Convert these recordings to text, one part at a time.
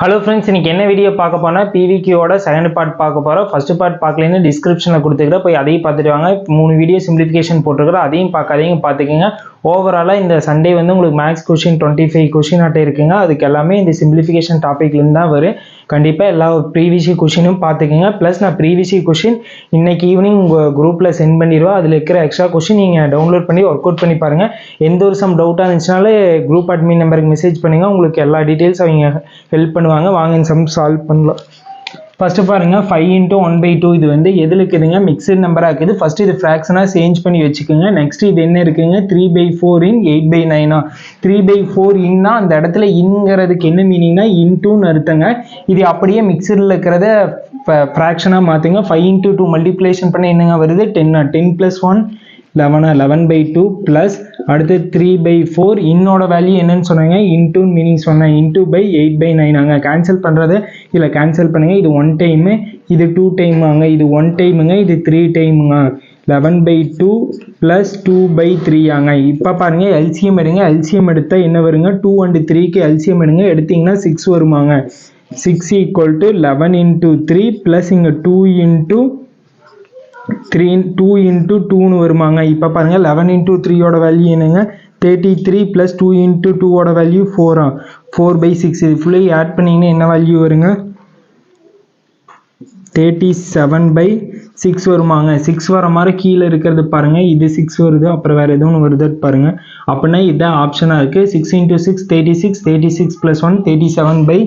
Hello friends இன்னைக்கு என்ன video பார்க்க போனால் பிவிக்கியோட செகண்ட் பார்ட் பார்க்க போகிறோம் ஃபர்ஸ்ட் பார்ட் பார்க்கலன்னு டிஸ்கிரிப்ஷனில் கொடுத்துக்கிறேன் போய் அதையும் பார்த்துட்டு வாங்க. மூணு வீடியோ சிம்பிளிஃபிகேஷன் போட்டிருக்கிறோம். அதையும் பார்க்காதீங்க பார்த்துக்கோங்க. ஓவராலாக இந்த சண்டே வந்து உங்களுக்கு maths question twenty five question ஆட்டை இருக்குங்க. அதுக்கு எல்லாமே இந்த சிம்பிளிஃபிகேஷன் டாப்பிக்லேருந்து தான் வரும். கண்டிப்பாக எல்லா ப்ரீவியஸ் கொஷினும் பார்த்துக்கோங்க. ப்ளஸ் நான் ப்ரீவியஸ் கொஷின் இன்னைக்கு ஈவினிங் உங்கள் குரூப்பில் சென்ட் பண்ணிடுவேன். அதில் இருக்கிற எக்ஸ்ட்ரா கொஷின் நீங்கள் டவுன்லோட் பண்ணி ஒர்க் அவுட் பண்ணி பாருங்கள் எந்த ஒரு சம் டவுட்டாக இருந்துச்சுனாலே குரூப் அட்மின் நம்பருக்கு மெசேஜ் பண்ணுங்கள் உங்களுக்கு எல்லா டீட்டெயில்ஸ் அவங்க ஹெல்ப் பண்ணுவாங்க. வாங்க இந்த சம் சால்வ் பண்ணலாம். ஃபஸ்ட்டு பாருங்கள் five into one by two இது வந்து எதில் இருக்குதுங்க? மிக்சட் நம்பராக இருக்குது. ஃபஸ்ட்டு இது ஃப்ராக்ஷனாக சேஞ்ச் பண்ணி வச்சுக்கோங்க. நெக்ஸ்ட் இது என்ன இருக்குங்க? Three by four in eight by Naina three by four இன்னா அந்த இடத்துல இன்ங்கிறதுக்கு என்ன மீனிங்னா இன்டூன்னு அர்த்தங்க. இது அப்படியே மிக்சரில் இருக்கிறத ஃப்ராக்ஷனாக மாற்றுங்க ஃபைவ் இன்ட்டு டூ மல்டிப்ளேஷன் பண்ண என்னங்க வருது? டென்னா டென் ப்ளஸ் ஒன் லெவனா லெவன் பை டூ ப்ளஸ் அடுத்து த்ரீ பை ஃபோர் இன்னோட வேல்யூ என்னன்னு சொன்னாங்க? இன்டூ மீனிங் சொன்னேன் into by eight by nine அங்கே கேன்சல் பண்ணுறது இதில் கேன்சல் பண்ணுங்க. இது ஒன் டைமு இது டூ டைமாங்க இது ஒன் டைமுங்க இது three டைமுங்க eleven by two plus two by three ஆங்க. இப்போ பாருங்கள் எல்சிஎம் எடுங்க. எல்சிஎம் எடுத்தால் என்ன வருங்க? டூ அண்டு த்ரீக்கு எல்சிஎம் எடுங்க. எடுத்தீங்கன்னா six வருமாங்க. Six equal to eleven into three plus இங்கே two into three two into டூன்னு வருமாங்க. இப்போ பாருங்கள் லெவன் இன்ட்டு த்ரீயோட வேல்யூ என்னங்க? Thirty three plus two into டூவோட வேல்யூ ஃபோரா ஃபோர் பை சிக்ஸ் இது ஃபுல்லாக ஆட் பண்ணிங்கன்னா என்ன வேல்யூ வருங்க? தேர்ட்டி செவன் பை சிக்ஸ் வருமாங்க. சிக்ஸ் வர மாதிரி கீழே இருக்கிறது பாருங்கள் இது சிக்ஸ் வருது அப்புறம் வேறு எதுவும் வருது பாருங்கள் அப்படின்னா இதுதான் ஆப்ஷனாக இருக்குது six into six thirty six thirty six plus one thirty seven by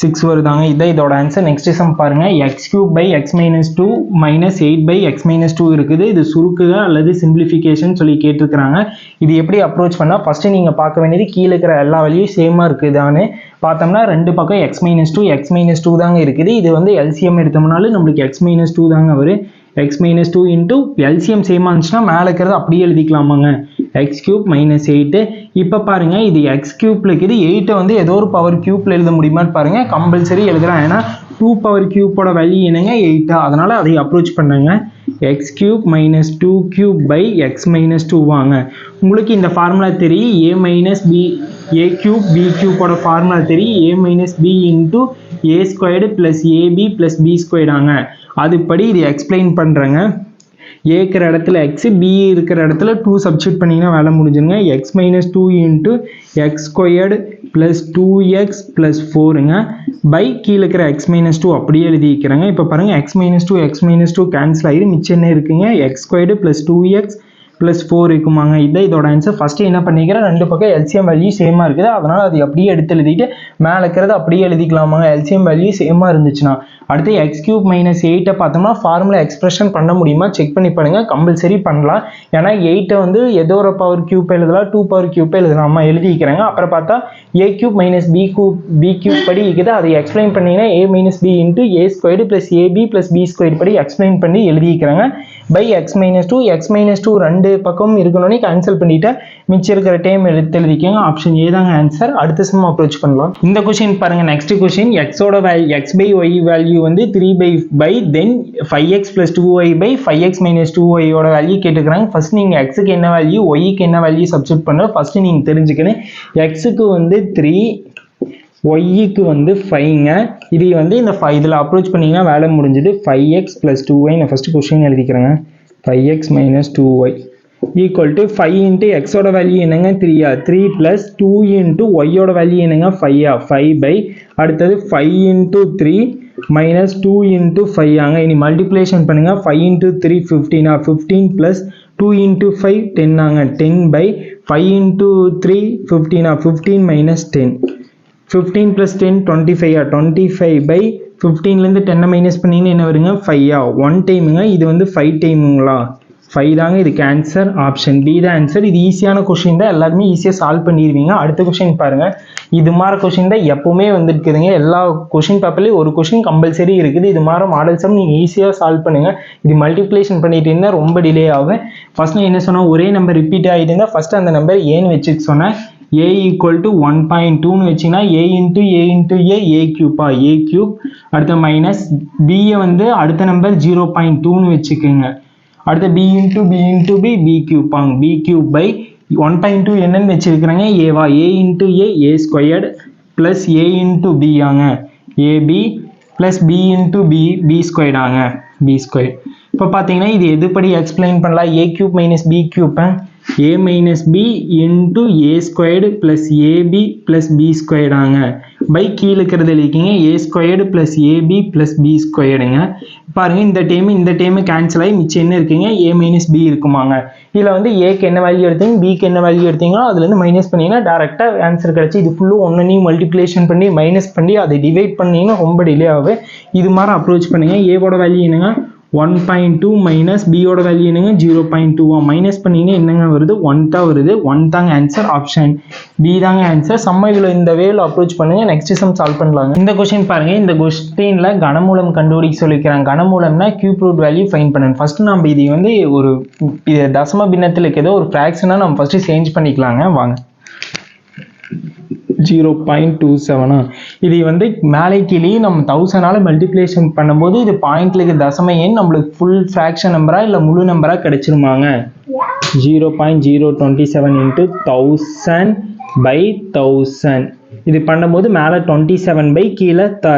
six வருதாங்க. இதான் இதோட ஆன்சர் நெக்ஸ்ட் சம் பாருங்கள் X cube by X minus two minus eight by X minus two இருக்குது. இது சுருக்குக அல்லது சிம்பிளிஃபிகேஷன் சொல்லி கேட்டிருக்கிறாங்க. இது எப்படி அப்ரோச் பண்ணால் ஃபஸ்ட்டு நீங்கள் பார்க்க வேண்டியது கீழே இருக்கிற எல்லா வழியும் சேமாக இருக்குதான்னு. பார்த்தோம்னா ரெண்டு பக்கம் X minus two X minus two தாங்க இருக்குது. இது வந்து எல்சிஎம் எடுத்தோம்னாலும் நம்மளுக்கு எக்ஸ் மைனஸ் டூ தாங்க வரும். X minus two into LCM சேமாக இருந்துச்சுன்னா மேலே இருக்கிறத அப்படியே எழுதிக்கலாமாங்க. எக்ஸ் கியூப் மைனஸ் எயிட்டு இப்போ பாருங்கள் இது எக்ஸ் கியூப்ல இருக்குது. எயிட்டை வந்து ஏதோ ஒரு பவர் கியூப்பில் எழுத முடியுமான்னு பாருங்கள் கம்பல்சரி எழுதுகிறேன் ஏன்னா டூ பவர் கியூப்போட வழி என்னங்க? எயிட்டா அதனால் அதை அப்ரோச் பண்ணுங்க. X cube minus two cube by X minus two வாங்க. உங்களுக்கு இந்த ஃபார்முலா தெரியும். A minus B A cube B கியூப்போட formula தெரியும். A minus B into A squared plus AB plus B ஸ்கொயர்டாங்க அதுபடி இது எக்ஸ்பிளைன் பண்ணுறேங்க ஏக்கிற இடத்துல எக்ஸ் பி இருக்கிற இடத்துல டூ சப்ஸ்டியூட் பண்ணிங்கன்னா வேலை முடிஞ்சுங்க X minus two into X squared plus two X plus ஃபோருங்க by கீழே இருக்கிற எக்ஸ் மைனஸ் டூ அப்படியே எழுதிக்கிறேங்க இப்போ பாருங்கள் X minus two X minus two cancel ஆகிடு மிச்சம் என்ன இருக்குங்க? X squared plus two X plus four இருக்குமாங்க. இதான் இதோட ஆன்சர் ஃபஸ்ட்டு என்ன பண்ணிக்கிறேன் ரெண்டு பக்கம் எல்சிஎம் வேல்யூ சேமாக இருக்குது. அதனால் அது அப்படியே எடுத்து எழுதிட்டு மேலே இருக்கிறது அப்படியே எழுதிக்கலாமாங்க. எல்சிஎம் வேல்யூ சேமாக இருந்துச்சுன்னா. அடுத்து எக்ஸ் கியூப் மைனஸ் எயிட்டை பார்த்தோம்னா ஃபார்முலா எக்ஸ்பிரஷன் பண்ண முடியுமா? செக் பண்ணி பாருங்கள் கம்பல்சரி பண்ணலாம். ஏன்னா எயிட்டை வந்து ஏதோ ஒரு பவர் கியூப் எழுதலாம் டூ பவர் கியூப் எழுதலாமா. எழுதிக்கிறாங்க அப்புறம் பார்த்தா A cube minus B cube B cube படி இருக்குது. அதை எக்ஸ்பிளைன் பண்ணிங்கன்னா A minus B into A squared plus AB plus B square படி எக்ஸ்பிளைன் பண்ணி எழுதிக்கிறாங்க by X minus two X minus two ரெண்டு பக்கம் இருக்கணும்னு கேன்சல் பண்ணிவிட்டு மிச்சம் இருக்கிற டைம் எடுத்து எழுதிக்கோங்க. ஆப்ஷன் ஏ தாங்க ஆன்சர் அடுத்த சம் அப்ரோச் பண்ணலாம். இந்த கொஷின் பாருங்கள் நெக்ஸ்ட் கொஷின் எக்ஸோட value X by Y value வந்து three by by then five X plus two Y by five X minus two ஒய்யோட வேல்யூ கேட்டுக்கிறாங்க. ஃபர்ஸ்ட் நீங்கள் எக்ஸுக்கு என்ன வேல்யூ ஒய்க்கு என்ன வேல்யூ சப்ஸ்டியூட் பண்ணுறோம் ஃபஸ்ட்டு நீங்கள் தெரிஞ்சுக்கணும். எக்ஸுக்கு வந்து த்ரீ ஒய்க்கு வந்து ஃபைவ்ங்க இது வந்து இந்த ஃபைவ் இதில் அப்ரோச் பண்ணிங்கன்னா வேலை முடிஞ்சது five x plus two y நான் first question எழுதிக்கிறேங்க. Five x minus two y equal to five into எக்ஸோட வேல்யூ என்னங்க? த்ரீயா த்ரீ ப்ளஸ் டூ இன்ட்டு ஒய்யோட வேல்யூ என்னங்க? ஃபைவா ஃபைவ் பை அடுத்தது five into three minus two into five ஆங்க. இனி மல்டிப்ளேஷன் பண்ணுங்கள் five into three ஃபிஃப்டீனா fifteen plus two into five ten ஆங்க. Ten by five into three ஃபிஃப்டீனா fifteen minus ten fifteen plus ten twenty ஃபைவா twenty five by ஃபிஃப்டீன்லேருந்து டென்னை minus பண்ணிங்கன்னா என்ன வருங்க? ஃபைவா one டைமுங்க இது வந்து ஃபைவ் டைமுங்களா ஃபைவ் தாங்க இதுக்கு ஆன்சர் ஆப்ஷன் பி தான் ஆன்சர் இது ஈஸியான கொஷின் தான். எல்லாருமே ஈஸியாக சால்வ் பண்ணிடுவீங்க. அடுத்த கொஷின் பாருங்கள் இது மாதிரி கொஷின் தான் எப்போவுமே வந்துருக்குதுங்க. எல்லா கொஷின் பேப்பர்லேயும் ஒரு கொஷின் கம்பல்சரி இருக்குது. இது மாதிரி மாடல்ஸும் நீங்கள் ஈஸியாக சால்வ் பண்ணுங்கள் இது மல்டிப்ளேஷன் பண்ணிட்டு இருந்தால் ரொம்ப டிலே ஆகும். ஃபர்ஸ்ட் நான் என்ன சொன்னால் ஒரே நம்பர் ரிப்பீட் ஆகிட்டு இருந்தால் ஃபஸ்ட் அந்த நம்பர் ஏன்னு வச்சுக்க சொன்னேன். A equal to one point டூன்னு வச்சிங்கன்னா A into A into A A கியூப்பா A cube அடுத்த மைனஸ் பியை வந்து அடுத்த நம்பர் ஜீரோ பாயிண்ட் டூன்னு வச்சுக்கோங்க. அடுத்த B into B into B B கியூப்பாங்க B. Cube by one point two என்னன்னு வச்சிருக்கிறாங்க. ஏவா A into A A squared plus A into B ஆங்க. AB plus B into B B ஸ்கொயர்டாங்க B square இப்போ பார்த்தீங்கன்னா இது எதுபடி explain பண்ணலாம்? A cube minus B கியூப்பை A minus B into A squared plus AB plus B ஸ்கொயர்டாங்க by கீழே இருக்கிறது இருக்கீங்க A squared plus AB plus B ஸ்கொயர்டுங்க பாருங்கள் இந்த டைம் இந்த டைம் கேன்சல் ஆகி மிச்சம் என்ன இருக்குங்க? ஏ மைனஸ் பி இருக்குமாங்க. இதில் வந்து ஏக்கு என்ன வேல்யூ எடுத்தீங்க? பிக்கு என்ன வேல்யூ எடுத்தீங்களோ அதுலேருந்து மைனஸ் பண்ணிங்கன்னா டேரெக்டாக ஆன்சர் கிடச்சி இது ஃபுல்லும் ஒன்றையும் மல்டிப்ளேஷன் பண்ணி மைனஸ் பண்ணி அதை டிவைட் பண்ணிங்கன்னா ரொம்ப டிலே ஆகும் இது மாதிரி அப்ரோச் பண்ணுங்க. ஏவோட வேல்யூ என்னங்க? ஒன் பாயிண்ட் டூ மைனஸ் பியோட வேல்யூ என்னங்க? ஜீரோ பாயிண்ட் டூவா மைனஸ் பண்ணிங்கன்னா என்னங்க வருது? ஒன் தான் வருது. ஒன் தாங்க ஆன்சர் ஆப்ஷன் பி தாங்க ஆன்சர் செம்ம இதில் இந்த வேல அப்ரோச் பண்ணுங்க. நெக்ஸ்ட் சம் சால்வ் பண்ணலாங்க. இந்த கொஸ்டின் பாருங்க. இந்த கொஸ்டினில் கனமூலம் கண்டுபிடிக்க சொல்லிக்கிறாங்க. கனமூலம்னா கியூப் ரூட் வேல்யூ ஃபைன் பண்ணணும். ஃபர்ஸ்ட் நம்ம இது வந்து ஒரு இது தசம பின்னத்தில் இருக்கிறதோ ஒரு ஃப்ராக்ஷனாக நம்ம ஃபஸ்ட்டு சேஞ்ச் பண்ணிக்கலாங்க. வாங்க. ஜீரோ பாயிண்ட் டூ செவனா இது வந்து மேலே கீழே நம்ம தௌசண்டால் மல்டிப்ளேஷன் பண்ணும்போது இது பாயிண்ட்ல இருக்க தசம எண் நம்மளுக்கு ஃபுல் ஃப்ராக்ஷன் நம்பரா இல்லை முழு நம்பரா கிடைச்சிருமாங்க? Zero point zero twenty seven into thousand by thousand இது பண்ணும்போது மேலே டுவெண்ட்டி செவன் பை கீழே த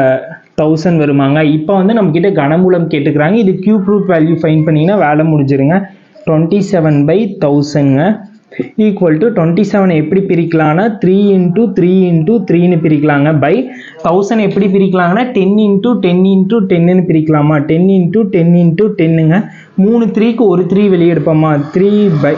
தௌசண்ட் வருமாங்க. இப்போ வந்து நம்மக்கிட்ட கனமூலம் கேட்டுக்கிறாங்க. இது கியூப் ரூட் வேல்யூ ஃபைன் பண்ணிங்கன்னா வேலை முடிஞ்சிருங்க. டுவெண்ட்டி செவன் பை தௌசண்ட்ங்க ஈக்குவல் டு டுவெண்ட்டி செவன் எப்படி பிரிக்கலாம்னா த்ரீ இன்ட்டு த்ரீ இன்ட்டு த்ரீன்னு பிரிக்கலாங்க. பை தௌசண்ட் எப்படி பிரிக்கலாங்கன்னா டென் இன்ட்டு டென் இன்ட்டு டென்னு பிரிக்கலாமா? டென் இன்ட்டு டென் இன்ட்டு டென்னுங்க மூணு த்ரீக்கு ஒரு த்ரீ வெளியே எடுப்போமா? Three by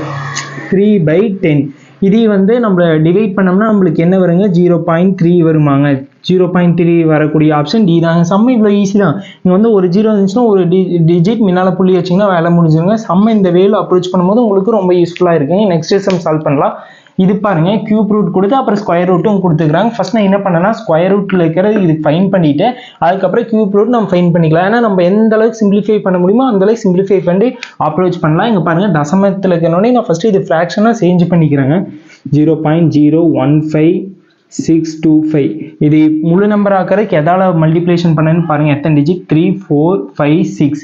three by ten இதே வந்து நம்ம டிவைட் பண்ணோம்னா நம்மளுக்கு என்ன வருங்க? ஜீரோ பாயிண்ட் த்ரீ வருமாங்க. ஜீரோ பாயிண்ட் த்ரீ வரக்கூடிய ஆப்ஷன் டி தாங்க. சம்ம இவ்வளோ ஈஸி தான். நீங்கள் வந்து ஒரு ஜீரோ இருந்துச்சுன்னா ஒரு டி டிஜிட் முன்னால் புள்ளி வச்சிங்கன்னா வேலை முடிஞ்சுங்க செம்ம இந்த வேலை அப்ரோச் பண்ணும்போது உங்களுக்கு ரொம்ப யூஸ்ஃபுல்லாக இருக்குங்க. நெக்ஸ்ட் சம் சால்வ் பண்ணலாம். இது பாருங்க கியூப் ரூட் கொடுத்து அப்புறம் ஸ்கொயர் ரூட்டும் கொடுத்துக்கிறாங்க. ஃபர்ஸ்ட் நான் என்ன பண்ணேன்னா ஸ்கொயர் ரூட்டில் இருக்கிறது இது ஃபைன் பண்ணிட்டு அதுக்கப்புறம் கியூப் ரூட் நம்ம ஃபைன் பண்ணிக்கலாம். ஏன்னா நம்ம எந்த அளவுக்கு சிம்பிளிஃபை பண்ண முடியுமோ அந்த அளவுக்கு சிம்பிளிஃபை பண்ணி அப்ரோச் பண்ணலாம். இங்கே பாருங்க தசமத்தில் இருக்கிறனோடனே நான் ஃபர்ஸ்ட் இது ஃப்ராக்ஷனாக சேஞ்ச் பண்ணிக்கிறேங்க. Zero point zero one five six two five இது முழு நம்பர் ஆக்கிறதுக்கு எதால் மல்டிப்ளேஷன் பண்ணுன்னு பாருங்கள் எத்தனை digit three four five six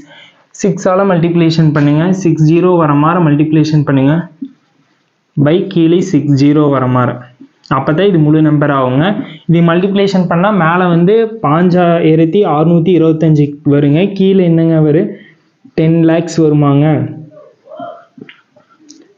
சிக்ஸால் multiplication பண்ணுங்கள் சிக்ஸ் ஜீரோ வர மாதிரி மல்டிப்ளேஷன் பண்ணுங்கள் பை கீழே சிக்ஸ் ஜீரோ வர மாதிரி. அப்போ தான் இது முழு நம்பர் ஆகுங்க. இது மல்டிப்ளேஷன் பண்ணால் மேலே வந்து பாஞ்சாயிரத்தி அறுநூற்றி இருபத்தஞ்சி வருங்க. கீழே என்னங்க வரும் டென் லேக்ஸ் வருமாங்க.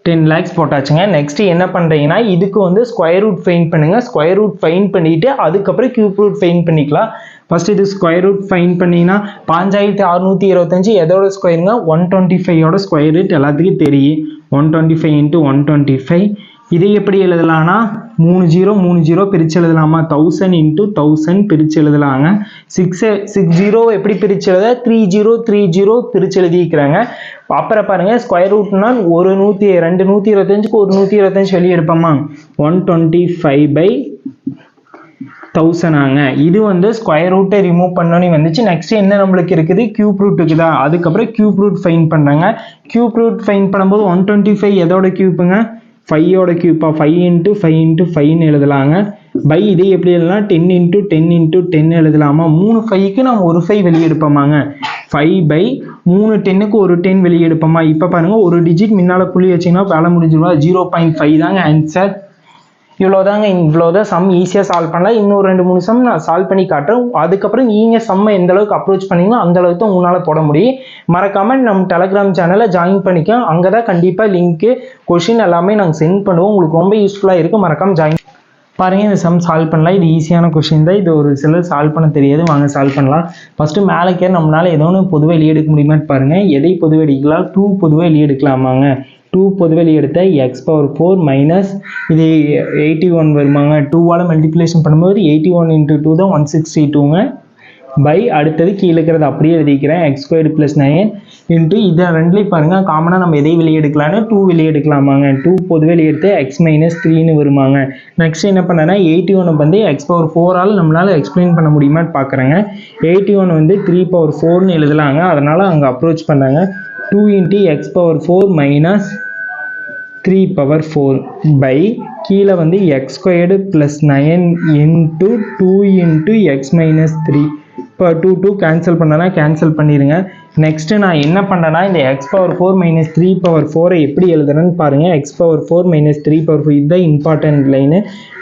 டென் லேக்ஸ் போட்டாச்சுங்க. நெக்ஸ்ட்டு என்ன பண்ணுறீங்கன்னா இதுக்கு வந்து ஸ்கொயர் ரூட் ஃபைன் பண்ணுங்கள் ஸ்கொயர் ரூட் ஃபைன் பண்ணிவிட்டு அதுக்கப்புறம் கியூப் ரூட் ஃபைன் பண்ணிக்கலாம். ஃபர்ஸ்ட் இது ஸ்கொயர் ரூட் ஃபைன் பண்ணிங்கன்னா பாஞ்சாயிரத்தி அறுநூற்றி இருபத்தஞ்சி எதோட ஸ்கொயருங்க ஒன் டுவெண்ட்டி ஃபைவோட ஸ்கொயர் ரூட் எல்லாத்துக்கும் தெரியும். One twenty five into one twenty five இதை எப்படி எழுதலாம்னா மூணு ஜீரோ மூணு ஜீரோ பிரித்து எழுதலாமா? தௌசண்ட் இன்ட்டு தௌசண்ட் பிரித்து எழுதலாங்க. சிக்ஸ் சிக்ஸ் ஜீரோ எப்படி பிரித்து எழுத? த்ரீ ஜீரோ த்ரீ ஜீரோ பிரித்து எழுதிக்கிறாங்க அப்புறம் பாருங்கள் ஸ்கொயர் ரூட்னா ஒரு நூற்றி ரெண்டு நூற்றி இருபத்தஞ்சுக்கு ஒரு நூற்றி இருபத்தஞ்சு வெளியே எடுப்போமா? ஒன் டுவெண்ட்டி ஃபைவ் பை தௌசண்டாங்க இது வந்து ஸ்கொயர் ரூட்டை ரிமூவ் பண்ணோன்னு வந்துச்சு. நெக்ஸ்ட் என்ன நம்மளுக்கு இருக்குது? கியூப் ரூட்டுக்கு தான். அதுக்கப்புறம் கியூப் ரூட் ஃபைன் பண்ணுறாங்க கியூப் ரூட் ஃபைன் பண்ணும்போது ஒன் டுவெண்ட்டி ஃபைவ் எதோட கியூப்புங்க ஃபையோட கியூப்பா ஃபைவ் இன்ட்டு ஃபைவ் இன்ட்டு ஃபைவ்னு எழுதலாங்க. பை இதே எப்படி எழுதலாம்? Ten into ten into ten எழுதலாமா? மூணு ஃபைவ்க்கு நம்ம ஒரு ஃபைவ் வெளியே எடுப்போமாங்க ஃபைவ் பை மூணு டென்னுக்கு ஒரு டென் வெளியே எடுப்போமா இப்போ பாருங்கள் ஒரு டிஜிட் முன்னால் புள்ளி வச்சிங்கன்னா வேலை முடிஞ்சிருவா? ஜீரோ பாயிண்ட் ஃபைவ் தாங்க ஆன்சர் இவ்வளோதாங்க இவ்வளோதான் சம் ஈஸியாக சால்வ் பண்ணலாம். இன்னொரு ரெண்டு மூணு சம் நான் சால்வ் பண்ணி காட்டுறேன். அதுக்கப்புறம் நீங்கள் சம்மை எந்த அளவுக்கு அப்ரோச் பண்ணீங்களோ அந்த அளவுக்கு தான் உங்களால் போட முடியும். மறக்காமல் நம்ம டெலகிராம் சேனலை ஜாயின் பண்ணிக்கோ அங்கே தான் கண்டிப்பாக லிங்க்கு கொஷின் எல்லாமே நாங்கள் சென்ட் பண்ணுவோம். உங்களுக்கு ரொம்ப யூஸ்ஃபுல்லாக இருக்கும் மறக்காமல் ஜாயின் பாருங்கள் இந்த சம் சால்வ் பண்ணலாம். இது ஈஸியான கொஷின் தான். இது ஒரு சிலர் சால்வ் பண்ண தெரியாது. வாங்க சால்வ் பண்ணலாம். ஃபஸ்ட்டு மேலே கேர் நம்மளால் ஏதோ ஒன்று பொதுவாக வெளியே எடுக்க முடியுமான்னு பாருங்கள் எதை பொதுவாக எடுக்கலாம் டூ பொதுவாக வெளியே எடுக்கலாமாங்க. டூ பொதுவெளி எடுத்த எக்ஸ் பவர் ஃபோர் மைனஸ் இது எயிட்டி ஒன் வருமாங்க டூவால் மல்டிப்ளேஷன் பண்ணும்போது எயிட்டி ஒன் இன்ட்டு டூ தான் ஒன் சிக்ஸ்டி டூங்க பை அடுத்தது கீழே இருக்கிறது அப்படியே எழுதிக்கிறேன். X squared plus nine into இதை ரெண்டுலேயும் பாருங்கள் காமனாக நம்ம எதை வெளியே எடுக்கலாம்னு டூ வெளியே எடுக்கலாமாங்க டூ பொதுவெளி எடுத்து எக்ஸ் மைனஸ் த்ரீன்னு வருமாங்க. நெக்ஸ்ட் என்ன பண்ணேன்னா எயிட்டி ஒன் வந்து எக்ஸ் பவர் ஃபோரால் நம்மளால் எக்ஸ்பிளைன் பண்ண முடியுமான்னு பார்க்குறேங்க எயிட்டி ஒன் வந்து த்ரீ பவர் ஃபோர்னு எழுதலாங்க. அதனால் அங்கே அப்ரோச் பண்ணாங்க. Two into X power four minus three power four by கீழே வந்து X squared plus nine into two into X minus three இப்போ டூ டூ கேன்சல் பண்ணனா கேன்சல் பண்ணிடுங்க நெக்ஸ்ட்டு நான் என்ன பண்ணுறேன்னா இந்த X power four minus three power ஃபோரை எப்படி எழுதுறேன்னு பாருங்கள் X power four minus three power four இதுதான் important line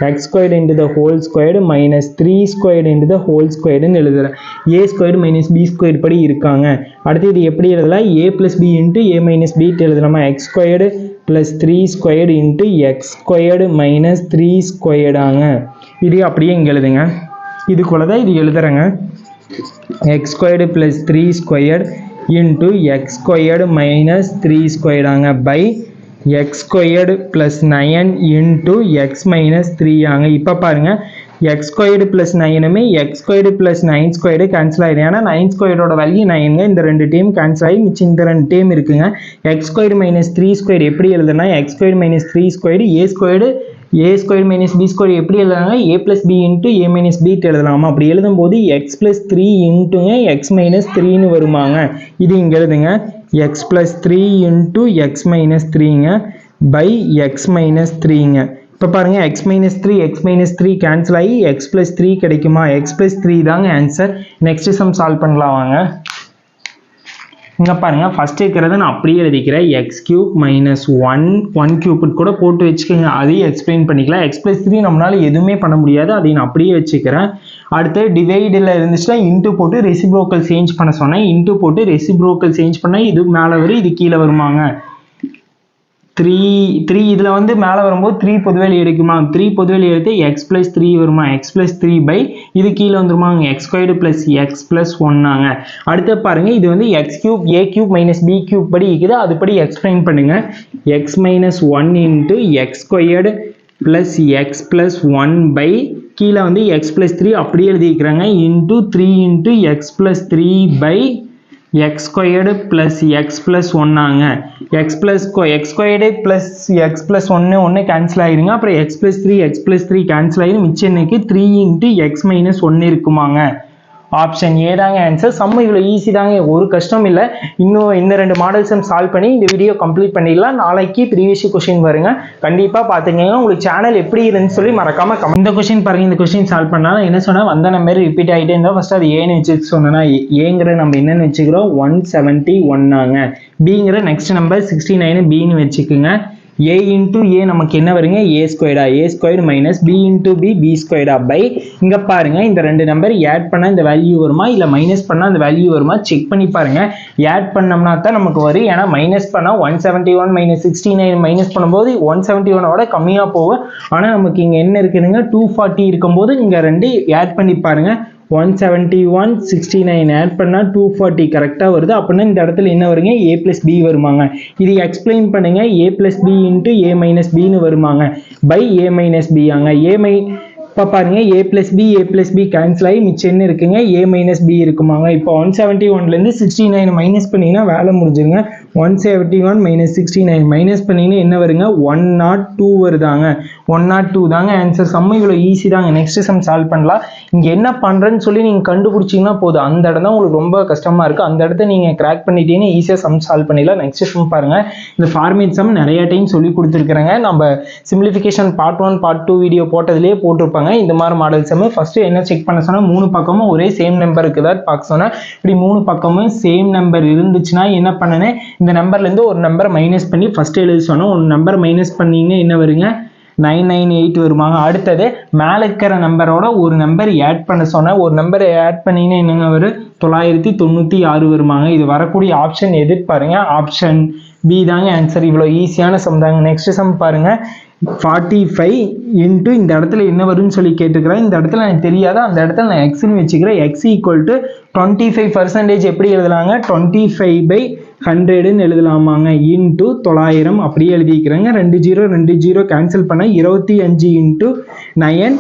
X squared into the whole squared minus three squared into the whole ஸ்கொயர்டுன்னு எழுதுறேன். A squared minus B square படி இருக்காங்க. அடுத்து இது எப்படி எழுதலாம்? A plus B into A minus B எழுதலாமா? X squared plus three squared into X squared minus three ஸ்கொயர்டாங்க இது அப்படியே இங்கே எழுதுங்க. இதுக்குள்ளே தான் இது எழுதுறேங்க. X squared plus three squared into X squared minus three ஸ்கொயர்டாங்க by x squared plus nine into x minus three ஆங்க. இப்போ பாருங்கள் x squared plus நைனுமே x squared plus nine squared cancel ஆயிடும். ஏன்னா நைன் ஸ்கொயரோட வேல்யூ நைனுங்க இந்த ரெண்டு டீம் கேன்சல் ஆகி மிச்சம் இந்த ரெண்டு டீம் இருக்குங்க. X squared minus three square எப்படி எழுதுனா? X squared minus three squared a squared a square minus b square எப்படி எழுதுறாங்க a plus b into a minus பிட்டு எழுதலாமா? அப்படி எழுதும்போது எக்ஸ் ப்ளஸ் த்ரீ இன்ட்டுங்க எக்ஸ் மைனஸ் த்ரீன்னு வருமாங்க. இது இங்கே எழுதுங்க. X plus three into x minus த்ரீங்க by X minus த்ரீங்க இப்போ பாருங்க x minus three x minus three cancel ஆகி எக்ஸ் ப்ளஸ் த்ரீ கிடைக்குமா? எக்ஸ் ப்ளஸ் த்ரீ தாங்க ஆன்சர் நெக்ஸ்ட் சம் சால்வ் பண்ணலாம் வாங்க. இங்கே பாருங்க ஃபர்ஸ்ட் இருக்கிறத நான் அப்படியே எழுதிக்கிறேன். X cube minus one one cube கூட போட்டு வச்சுக்கோங்க. அதையும் எக்ஸ்பிளைன் பண்ணிக்கலாம். எக்ஸ் ப்ளஸ் த்ரீ நம்மளால எதுவுமே பண்ண முடியாது. அதை நான் அப்படியே வச்சுக்கிறேன். அடுத்து டிவைடில் இருந்துச்சுன்னா இன்ட்டு போட்டு ரெசிப்ரோக்கல் சேஞ்ச் பண்ண சொன்னேன். இன்ட்டு போட்டு ரெசிப்ரோக்கல் சேஞ்ச் பண்ணால் இது மேலே வரும் இது கீழே வருமாங்க. த்ரீ த்ரீ இதில் வந்து மேலே வரும்போது த்ரீ பொதுவெளி எடுக்குமா? த்ரீ பொதுவெளி எடுத்து எக்ஸ் ப்ளஸ் த்ரீ வருமா? எக்ஸ் ப்ளஸ் த்ரீ பை இது கீழே வந்துருமாங்க x squared plus x plus ஒன்னாங்க அடுத்து பாருங்கள் இது வந்து x cube a cube minus b cube படி இருக்குது. அதுபடி எக்ஸ்பிளைன் பண்ணுங்கள் x minus one into x squared plus x plus one by கீழே வந்து எக்ஸ் ப்ளஸ் த்ரீ அப்படியே எழுதிக்கிறாங்க into three into x plus three by x squared plus x plus ஒன்னாங்க x plus x squared plus x plus ஒன்று ஒன்று cancel ஆகிருங்க அப்புறம் x plus three x plus three cancel ஆகிடும் மிச்சம் இன்னைக்கு த்ரீ இன்ட்டு எக்ஸ் மைனஸ் ஒன்று இருக்குமாங்க. Option A தாங்க answer செம்ம இவ்வளோ ஈஸி தாங்க. ஒரு கஷ்டம் இல்லை. இன்னும் இந்த ரெண்டு மாடல்ஸும் சால்வ் பண்ணி இந்த வீடியோ கம்ப்ளீட் பண்ணிடலாம். நாளைக்கு ப்ரீவியஸ் கொஷின் வருங்க கண்டிப்பாக பார்த்துக்கங்க உங்களுக்கு சேனல் எப்படி இருந்துன்னு சொல்லி மறக்காம comment- இந்த கொஷின் பாருங்க. இந்த கொஷின் சால்வ் பண்ணாலும் என்ன சொன்னால் வந்த நம்பர் ரிப்பீட் ஆகிட்டே இருந்தால் ஃபஸ்ட் அது ஏன்னு வச்சு சொன்னேன்னா ஏங்கிற நம்ம என்னன்னு வச்சுக்கிறோம்? ஒன் செவன்ட்டி ஒன்னாங்க பிங்கிற நெக்ஸ்ட் நம்பர் சிக்ஸ்டி நைனு பின்னு வச்சுக்கோங்க. ஏ இன்ட்டு ஏ நமக்கு என்ன வருங்க? ஏ ஸ்கொயர்டா a square minus b into b b ஸ்கொயர்டா by இங்கே பாருங்கள் இந்த ரெண்டு நம்பர் ஆட் பண்ணால் இந்த வேல்யூ வருமா? இல்லை மைனஸ் பண்ணால் அந்த வேல்யூ வருமா? செக் பண்ணி பாருங்க. ஆட் பண்ணோம்னா தான் நமக்கு வரும். ஏன்னா மைனஸ் பண்ணால் one seventy one minus sixty nine minus பண்ணும்போது ஒன் செவன்ட்டி ஒனோட கம்மியாக போகும். ஆனால் நமக்கு இங்கே என்ன இருக்குதுங்க? டூ ஃபார்ட்டி இருக்கும்போது இங்கே ரெண்டு ஆட் பண்ணி பாருங்கள் one seventy one sixty nine add பண்ணால் டூ ஃபார்ட்டி கரெக்டாக வருது. அப்படின்னா இந்த இடத்துல என்ன வருங்க? ஏ ப்ளஸ் பி வருமாங்க. இது எக்ஸ்பிளைன் பண்ணுங்கள் a plus b into a minus பின்னு வருமாங்க. பை ஏ மைனஸ் பி ஆங்க. ஏ மை இப்போ பாருங்க. A plus b a plus b cancel ஆகி மிச்சம் என்ன இருக்குங்க? ஏ மைனஸ் பி இருக்குமாங்க. இப்போ ஒன் செவன்ட்டி ஒன்லேருந்து சிக்ஸ்டி நைன் மைனஸ் பண்ணிங்கன்னா வேலை முடிஞ்சுங்க one seventy one minus sixty nine minus பண்ணிங்கன்னா என்ன வருங்க? ஒன் நாட் டூ வருதாங்க. ஒன் நாட் டூ தாங்க ஆன்சர் செம்ம இவ்வளோ ஈஸி தாங்க. நெக்ஸ்ட் சம் சால்வ் பண்ணலாம். இங்கே என்ன பண்ணுறேன்னு சொல்லி நீங்கள் கண்டுபிடிச்சிங்கன்னா போதும். அந்த இடம் தான் உங்களுக்கு ரொம்ப கஷ்டமாக இருக்குது அந்த இடத்த நீங்கள் கிராக் பண்ணிட்டீங்கன்னா ஈஸியாக சம் சால்வ் பண்ணிடலாம். நெக்ஸ்ட் சம் பாருங்கள் இந்த ஃபார்மேட் சம் நிறைய டைம் சொல்லி கொடுத்துருக்குறேங்க. நம்ம simplification part one part two video போட்டதுலேயே போட்டிருப்பாங்க. இந்த மாதிரி மாடல் சம் ஃபஸ்ட்டு என்ன செக் பண்ண சொன்னால் மூணு பக்கமும் ஒரே சேம் நம்பர் இருக்குதா பார்க்க சொன்னால் இப்படி மூணு பக்கமும் சேம் நம்பர் இருந்துச்சுன்னா என்ன பண்ணனேன்? இந்த நம்பர்லேருந்து ஒரு நம்பர் மைனஸ் பண்ணி ஃபஸ்ட்டு எழுதி சொன்னோம் ஒரு நம்பர் மைனஸ் பண்ணீங்க என்ன வருங்க? நைன் நைன் எயிட் வருவாங்க அடுத்தது மேலே இருக்கிற நம்பரோட ஒரு நம்பர் ஆட் பண்ண சொன்னேன் ஒரு நம்பர் ஆட் பண்ணிங்கன்னா என்னங்க வரும் தொள்ளாயிரத்தி தொண்ணூற்றி ஆறு வருமாங்க. இது வரக்கூடிய ஆப்ஷன் எது பாருங்க ஆப்ஷன் பி தாங்க ஆன்சர் இவ்வளோ ஈஸியான சம் தாங்க. நெக்ஸ்ட் சம் பாருங்க. ஃபார்ட்டி ஃபைவ் இன்ட்டு இந்த இடத்துல என்ன வரும்னு சொல்லி கேட்டுக்கிறேன். இந்த இடத்துல எனக்கு தெரியாத. அந்த இடத்துல நான் எக்ஸ்னு வச்சுக்கிறேன். X equal to twenty five percentage எப்படி எழுதலாங்க? டுவெண்ட்டி ஃபைவ் பை ஹண்ட்ரடுன்னு எழுதலாமாங்க? இன்ட்டு தொள்ளாயிரம் அப்படியே எழுதிக்கிறேங்க ரெண்டு ஜீரோ ரெண்டு ஜீரோ கேன்சல் பண்ண இருபத்தி அஞ்சு இன்ட்டு நயன்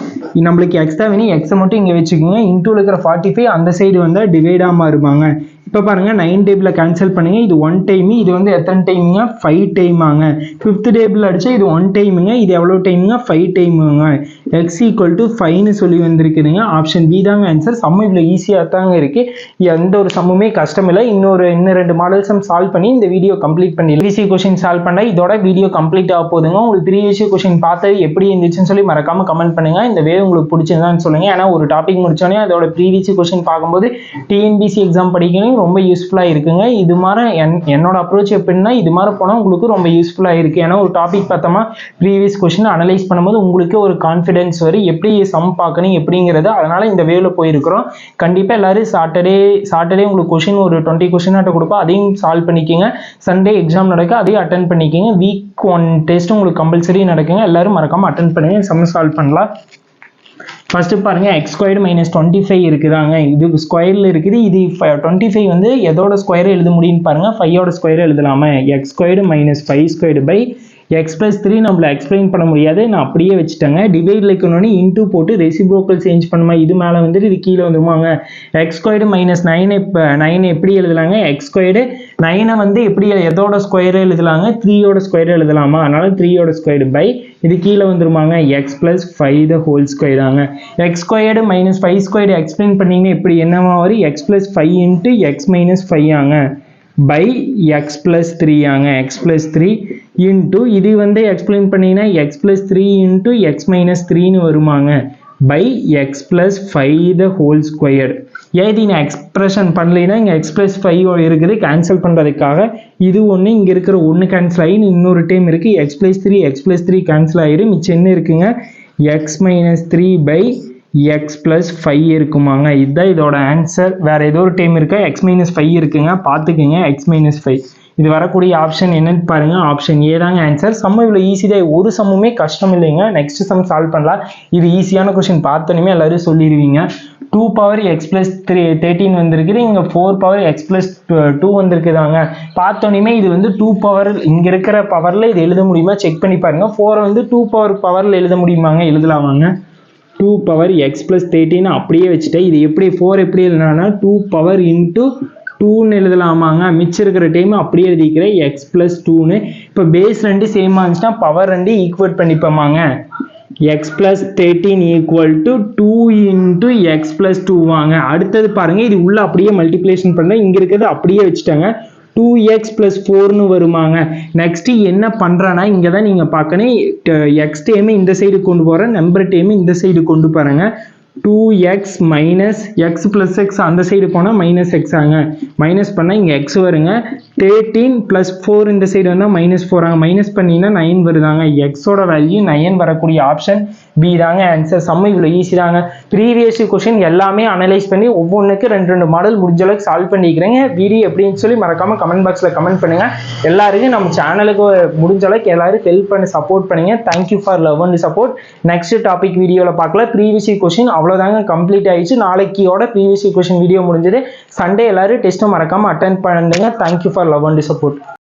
நம்மளுக்கு எக்ஸ்ட்ரா வேணும். எக்ஸை மட்டும் இங்கே வச்சுக்கோங்க. இன்ட்டு இருக்கிற ஃபார்ட்டி ஃபைவ் அந்த சைடு வந்தால் டிவைடாக மாறுமாங்க. இப்போ பாருங்கள் நைன் டேபிளில் கேன்சல் பண்ணுங்க. இது ஒன் டைமு இது வந்து எத்தனை டைமுங்க ஃபைவ் டைமாங்க ஃபிஃப்த் டேபிள் அடித்தா இது ஒன் டைமுங்க இது எவ்வளோ டைமுங்க ஃபைவ் டைமுங்க எக்ஸ் ஈக்குவல் டு ஃபைவ்னு சொல்லி வந்திருக்குதுங்க. ஆப்ஷன் பி தாங்க ஆன்சர் சம்ம இவ்வளோ ஈஸியாக தாங்க இருக்குது எந்த ஒரு சம்முமே கஷ்டம் இல்லை. இன்னொரு இன்னும் ரெண்டு மாடல் சம் சால்வ் பண்ணி இந்த வீடியோ கம்ப்ளீட் பண்ணி ஈஸி கொஷின் சால்வ் பண்ணால் இதோட வீடியோ கம்ப்ளீட் ஆக போதுங்க. உங்களுக்கு த்ரீ ஈஸி கொஷின் பார்த்து எப்படி இருந்துச்சுன்னு சொல்லி மறக்காம கமெண்ட் பண்ணுங்க. இந்த வே உங்களுக்கு பிடிச்சிருந்தான்னு சொல்லுங்கள் ஏன்னா ஒரு டாபிக் முடிச்சோடனே அதோட ப்ரீவியஸ் கொஷின் பார்க்கும்போது டிஎன்பிசி எக்ஸாம் படிக்கணும். ரொம்ப யூஸ்ஃபுல்லாக இருக்குங்க. இது மாதிரி என் என்னோட அப்ரோச் எப்படின்னா இது மாதிரி போனால் உங்களுக்கு ரொம்ப யூஸ்ஃபுல்லாக இருக்குது ஏன்னா ஒரு டாபிக் பார்த்தோமா ப்ரீவியஸ் கொஷின் அனலைஸ் பண்ணும்போது உங்களுக்கு ஒரு கான்ஃபிடென்ஸ் வரும் எப்படி சம் பார்க்கணும் எப்படிங்கிறது அதனால் இந்த வேவில் போயிருக்கிறோம். கண்டிப்பாக எல்லோரும் சாட்டர்டே சாட்டர்டே உங்களுக்கு கொஷின் ஒரு டுவெண்ட்டி கொஷின் ஆட்ட கொடுப்போம். அதையும் சால்வ் பண்ணிக்கோங்க. சண்டே எக்ஸாம் நடக்க அதையும் அட்டன் பண்ணிக்கோங்க. வீக் ஒன் டெஸ்ட் உங்களுக்கு கம்பல்சரி நடக்குங்க. எல்லோரும் மறக்காமல் அட்டன் பண்ணுங்க. சம் சால்வ் பண்ணலாம். ஃபஸ்ட்டு பாருங்கள் x squared minus twenty five இருக்குதாங்க. இது ஸ்கொயரில் இருக்குது. இது டுவெண்ட்டி ஃபைவ் வந்து எதோட ஸ்கொயரை எழுத முடியும்னு பாருங்கள் ஃபைவோட ஸ்கொயரை எழுதலாமா? X squared minus five squared by x plus three நம்மள எக்ஸ்பிளைன் பண்ண முடியாது. நான் அப்படியே வச்சுட்டேங்க. டிவைட் இருக்கணும்னு இன்டூ போட்டு ரெசிப்ரோக்கல் சேஞ்ச் பண்ணுமா? இது மேலே வந்துட்டு இது கீழே வந்துருமாங்க. எக்ஸ் ஸ்கொயர்டு மைனஸ் நைன் இப்போ நைன் எப்படி எழுதலாங்க? எக்ஸ் ஸ்கொயர்டு நைனை வந்து எப்படி எதோட ஸ்கொயர் எழுதலாங்க? த்ரீயோட ஸ்கொயர் எழுதலாமா? அதனால த்ரீயோட ஸ்கொயர்டு பை இது கீழே வந்துருமாங்க. X plus five the whole square தாங்க. X squared minus five squared explain பண்ணிங்கன்னா எப்படி என்னவா வரும்? X plus five into x minus five ஆங்க. பை எக்ஸ் ப்ளஸ் த்ரீ ஆங்க. எக்ஸ் ப்ளஸ் த்ரீ இன்ட்டு இது வந்து எக்ஸ்பிளைன் பண்ணிங்கன்னா x plus three into x minus த்ரீன்னு வருமாங்க. By x plus five the whole square ஏதி நான் எக்ஸ்பிரஷன் பண்ணலைன்னா இங்கே எக்ஸ் ப்ளஸ் ஃபைவ் இருக்குது கேன்சல் பண்ணுறதுக்காக இது ஒன்று இங்கே இருக்கிற ஒன்று கேன்சல் ஆகி இன்னொரு டைம் இருக்குது x plus three x plus three cancel ஆகிடும் மிச்சம் என்ன இருக்குங்க? X minus three by x plus five இருக்குமாங்க. இதுதான் இதோட ஆன்சர் வேறு ஏதோ ஒரு டைம் இருக்கா? எக்ஸ் மைனஸ் ஃபைவ் இருக்குங்க. பார்த்துக்குங்க. எக்ஸ் மைனஸ் ஃபைவ் இது வரக்கூடிய ஆப்ஷன் என்னன்னு பாருங்க. ஆப்ஷன் ஏ தாங்க ஆன்சர் சம்ம இவ்வளோ ஈஸி தான். ஒரு சம்முமே கஷ்டம் இல்லைங்க. நெக்ஸ்ட் சம் சால்வ் பண்ணலாம். இது ஈஸியான கொஸ்டின் பார்த்தோன்னே எல்லாரும் சொல்லிடுவீங்க. Two power x plus thirteen thirteen வந்திருக்குது இங்கே four power x plus two வந்திருக்குதாங்க பார்த்தோன்னே இது வந்து டூ பவர் இங்கே இருக்கிற பவரில் இது எழுத முடியுமா? செக் பண்ணி பாருங்க. ஃபோரை வந்து டூ பவர் பவரில் எழுத முடியுமாங்க? எழுதலாமாங்க டூ பவர் எக்ஸ் ப்ளஸ் தேர்ட்டின்னு அப்படியே வச்சுட்டேன். இது எப்படி ஃபோர் எப்படி எழுதினா டூ பவர் இன்ட்டு டூன்னு எழுதலாமாங்க? மிச்சம் இருக்கிற டைம் அப்படியே எழுதிக்கிறேன். எக்ஸ் ப்ளஸ் டூன்னு இப்போ பேஸ் ரெண்டு சேம் இருந்துச்சுன்னா பவர் ரெண்டு equate பண்ணிப்போமாங்க. X plus thirteen equal to two into x plus two வாங்க அடுத்தது பாருங்கள் இது உள்ளே அப்படியே மல்டிப்ளேஷன் பண்ணுறேன் இங்கே இருக்கிறது அப்படியே வச்சுட்டாங்க. டூ எக்ஸ் ப்ளஸ் ஃபோர்னு வருமாங்க. நெக்ஸ்ட்டு என்ன பண்ணுறேன்னா இங்கே தான் நீங்கள் பார்க்கணும் எக்ஸ் டேமு இந்த சைடு கொண்டு போகிறேன் நம்பர் டேமு இந்த சைடு கொண்டு போகிறேங்க two x minus x plus x அந்த சைடு போனால் மைனஸ் எக்ஸ் ஆங்க. மைனஸ் பண்ணால் இங்கே எக்ஸ் வருங்க. தேர்ட்டீன் ப்ளஸ் ஃபோர் இந்த சைடு வந்தால் மைனஸ் ஃபோர் மைனஸ் பண்ணிங்கன்னா நைன் வருதாங்க. எக்ஸோட வேல்யூ நைன் வரக்கூடிய ஆப்ஷன் பி தாங்க ஆன்சர் செம்ம இவ்வளோ ஈஸி தாங்க. ப்ரீவியஸ் கொஷின் எல்லாமே அனலைஸ் பண்ணி ஒவ்வொன்றுக்கு ரெண்டு ரெண்டு மாடல் முடிஞ்ச அளவுக்கு சால்வ் பண்ணிக்கிறேங்க. வீடியோ எப்படின்னு சொல்லி மறக்காமல் கமெண்ட் பாக்ஸில் கமெண்ட் பண்ணுங்கள் எல்லாருக்கும் நம்ம சேனலுக்கு முடிஞ்ச அளவுக்கு எல்லாரும் ஹெல்ப் பண்ணி சப்போர்ட் பண்ணுங்க. Thank you for love and support next topic வீடியோவில் பார்க்கலாம் ப்ரீவியஸ் கொஷின் அவ்வளோதாங்க கம்ப்ளீட் ஆயிடுச்சு. நாளைக்கியோட ப்ரீவியஸ் கொஷின் வீடியோ முடிஞ்சது. சண்டே எல்லோரும் டெஸ்ட்டை மறக்காமல் அட்டன் பண்ணுங்க. Thank you for love and support